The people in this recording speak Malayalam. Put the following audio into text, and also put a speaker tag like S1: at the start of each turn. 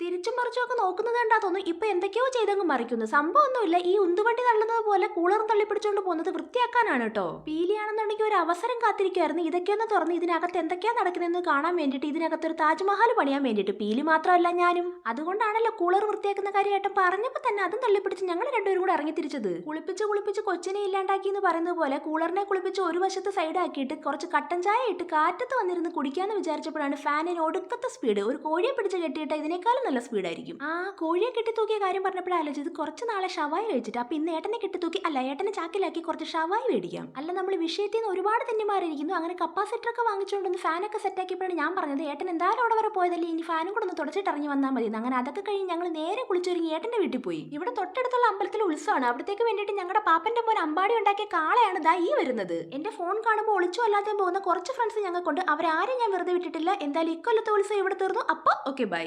S1: തിരിച്ചും മറിച്ചും ഒക്കെ നോക്കുന്നത് കണ്ടാ തോന്നുന്നു ഇപ്പൊ എന്തൊക്കെയോ ചെയ്തങ്ങ് മറിക്കുന്നു. സംഭവമൊന്നുമില്ല. ഈ ഉന്തുവണ്ടി തള്ളുന്നത് പോലെ കൂളറും തള്ളിപ്പിടിച്ചോണ്ട് പോകുന്നത് വൃത്തിയാക്കാനാണ് കേട്ടോ പീലിയാണെന്നുണ്ടെങ്കിൽ ഒരു അവസരം കാത്തിരിക്കുമായിരുന്നു ഇതൊക്കെയൊന്ന് തുറന്ന് ഇതിനകത്ത് എന്തൊക്കെയാ നടക്കുന്നതെന്ന് കാണാൻ വേണ്ടിയിട്ട് ഇതിനകത്ത് ഒരു താജ്മഹൽ പണിയാൻ വേണ്ടിട്ട് പീലി മാത്രമല്ല ഞാനും. അതുകൊണ്ടാണല്ലോ കൂളർ വൃത്തിയാക്കുന്ന കാര്യമായിട്ട് പറഞ്ഞപ്പോൾ തന്നെ അതും തള്ളിപ്പിടിച്ച് ഞങ്ങൾ രണ്ടുപേരും കൂടെ ഇറങ്ങി തിരിച്ചത്. കുളിപ്പിച്ച് കുളിപ്പിച്ച് കൊച്ചിനെ ഇല്ലാണ്ടാക്കി എന്ന് പറയുന്നത് പോലെ കൂളറിനെ കുളിപ്പിച്ച് ഒരു വശത്ത് സൈഡാക്കിയിട്ട് കുറച്ച് കട്ടൻ ചായ ഇട്ട് കാറ്റത്ത് വന്നിരുന്ന് കുടിക്കാന്ന് വിചാരിച്ചപ്പോഴാണ് ഫാനിന് ഒടുക്കത്തെ സ്പീഡ് ഒരു കോഴിയെ പിടിച്ച് കെട്ടിയിട്ട് ഇതിനേക്കാളും നല്ല സ്പീഡായിരിക്കും. ആ കോഴിയെ കെട്ടിത്തൂക്കിയ കാര്യം പറഞ്ഞപ്പോഴേ ആലോചിച്ചത്. കുറച്ച് നാളെ ഷവായി കഴിച്ചിട്ട്. അപ്പൊ ഇന്ന് ഏട്ടനെ കെട്ടിത്തൂക്കി അല്ല ഏട്ടനെ ചാക്കിലാക്കി കുറച്ച് ഷവായി മേടിക്കാം. അല്ല നമ്മൾ വിഷയത്തിൽ നിന്ന് ഒരുപാട് തന്നെ മാറിയിരിക്കുന്നു അങ്ങനെ കപ്പാസിറ്റർ ഒക്കെ വാങ്ങിച്ചുകൊണ്ടൊന്ന് ഫാനൊക്കെ സെറ്റ് ആക്കിയപ്പോഴാണ് ഞാൻ പറഞ്ഞത് ഏട്ടൻ എന്തായാലും അവിടെ വരെ പോയതല്ലേ? ഇനി ഫാനും കൂടെ ഒന്ന് തുടച്ചിട്ട് ഇറങ്ങി വന്നാൽ മതി. അങ്ങനെ അതൊക്കെ കഴിഞ്ഞ് ഞങ്ങൾ നേരെ കുളിച്ചൊരുങ്ങി ഏട്ടന്റെ വീട്ടിൽ പോയി. ഇവിടെ തൊട്ടടുത്തുള്ള അമ്പലത്തിൽ ഉത്സവമാണ്. അവിടത്തേക്ക് വേണ്ടിയിട്ട് ഞങ്ങളുടെ പാപ്പന്റെ മോൻ അമ്പാടി ഉണ്ടാക്കിയ കാളയാണ് ദാ ഈ വരുന്നത്. എന്റെ ഫോൺ കാണുമ്പോൾ ഒളിച്ചു അല്ലാതെ പോകുന്ന കുറച്ച് ഫ്രണ്ട്സ് ഞങ്ങൾക്കുണ്ട്. അവരാരും ഞാൻ വെറുതെ വിട്ടിട്ടില്ല. എന്തായാലും ഇക്കൊല്ലത്തെ ഉത്സവം ഇവിടെ തീർന്നു. അപ്പോൾ ഓക്കെ ബൈ